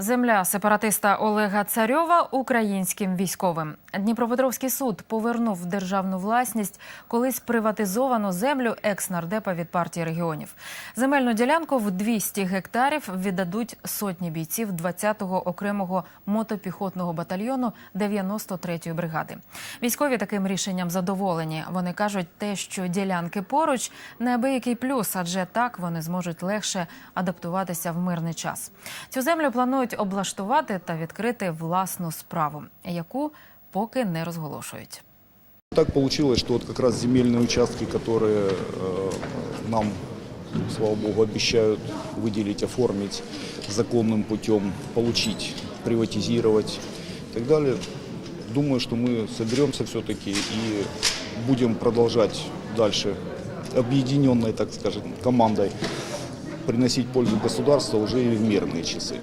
Земля сепаратиста Олега Царьова українським військовим. Дніпропетровський суд повернув в державну власність колись приватизовану землю екс-нардепа від партії регіонів. Земельну ділянку в 200 гектарів віддадуть сотні бійців 20-го окремого мотопіхотного батальйону 93-ї бригади. Військові таким рішенням задоволені. Вони кажуть, те, що ділянки поруч, неабиякий плюс, адже так вони зможуть легше адаптуватися в мирний час. Цю землю планують облаштувати та відкрити власну справу, яку поки не розголошують. Так получилось, что вот как раз земельные участки, которые э, нам, слава богу, обещают выделить, оформить законным путем, получить, приватизировать и так далее, думаю, что мы соберемся все-таки и будем продолжать дальше объединенной, так скажем, командой приносить пользу государству уже и в мирные часы.